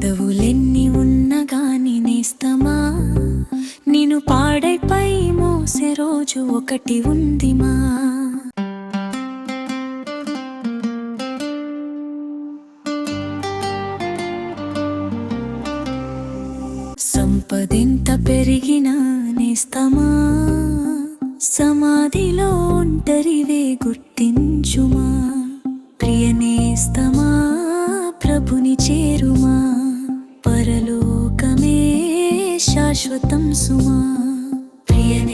పదవులెన్ని ఉన్నగాని నేస్తమా? నేను పాడైపై మోసే రోజు ఒకటి ఉందిమా? సంపదింత పెరిగినా నేస్తమా? సమాధిలో ఒంటరివే గుర్తించుమా? ప్రియనేస్తమా శాశ్వతం సుమా. ప్రియ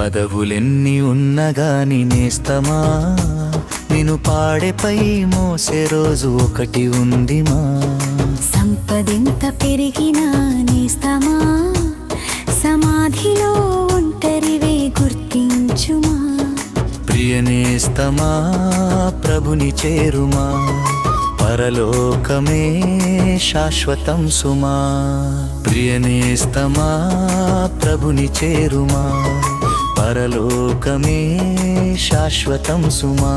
పదవులెన్ని ఉన్నగాని నేస్తమా నేను పాడెపై మోసే రోజు ఒకటి ఉంది మా సంపదెంత పెరిగినా నేస్తామా? సమాధిలో ఒంటరివే గుర్తించుమా? ప్రియ నేస్తమా ప్రభుని చేరుమా? పరలోకమే శాశ్వతం సుమా? ప్రియ నేస్తమా ప్రభుని చేరుమా? పరలోకమే శాశ్వతం సుమా.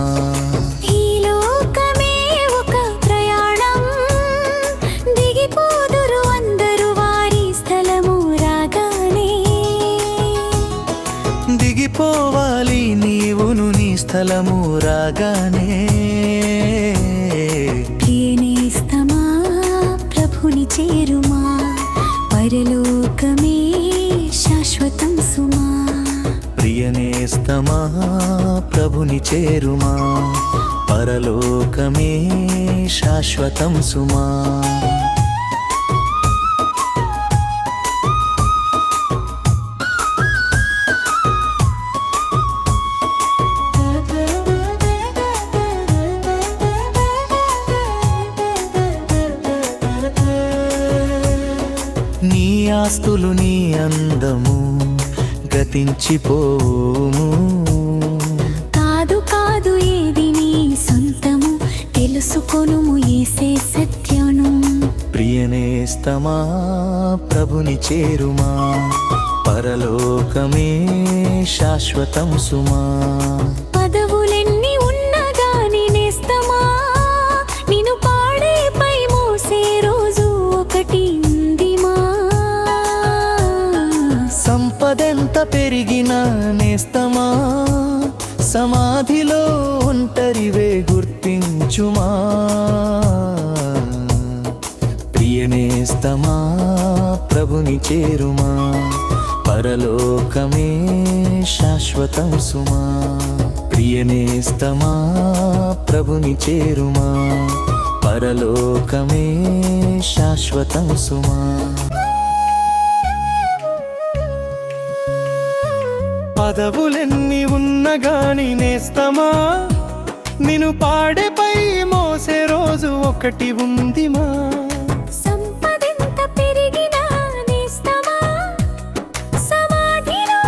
దిగిపోవాలి నీవును నీ స్థలము రాగానే. ప్రియనేస్తమా ప్రభుని చేరుమా? పరలోకమే శాశ్వతం సుమా. ప్రియనేస్తమా ప్రభుని చేరుమా? పరలోకమే శాశ్వతం సుమా? నీ ఆస్తులు నీ అందము గతించిపోము కాదు కాదు ఏది నీ సొంతము తెలుసుకొనుము ఏసే సత్యను ప్రియనేస్తమా ప్రభుని చేరుమా. పరలోకమే శాశ్వతం సుమా. సంపదెంత పెరిగినా నేస్తమా? సమాధిలో ఒంటరివే గుర్తించుమా? ప్రియనేస్తమా ప్రభుని చేరుమా? పరలోకమే శాశ్వతం సుమా? ప్రియనేస్తమా ప్రభుని చేరుమా? పరలోకమే శాశ్వతం సుమా? పదవులెన్ని ఉన్నగాని నేస్తమా? నిన్ను పాడేపై మోసే రోజు ఒకటి ఉంది మా సంపదెంత పెరిగినా నేస్తమా? సమాధిలో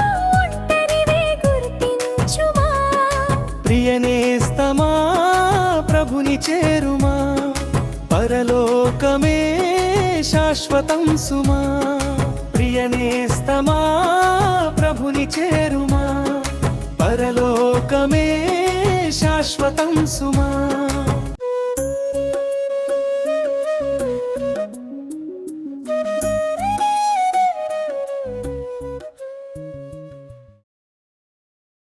ఒంటరివే గుర్తించుమా? ప్రియనేస్తమా ప్రభుని చేరుమా? పరలోకమే శాశ్వతం సుమా? చేరుమా పరలోకమే శాశ్వతం సుమా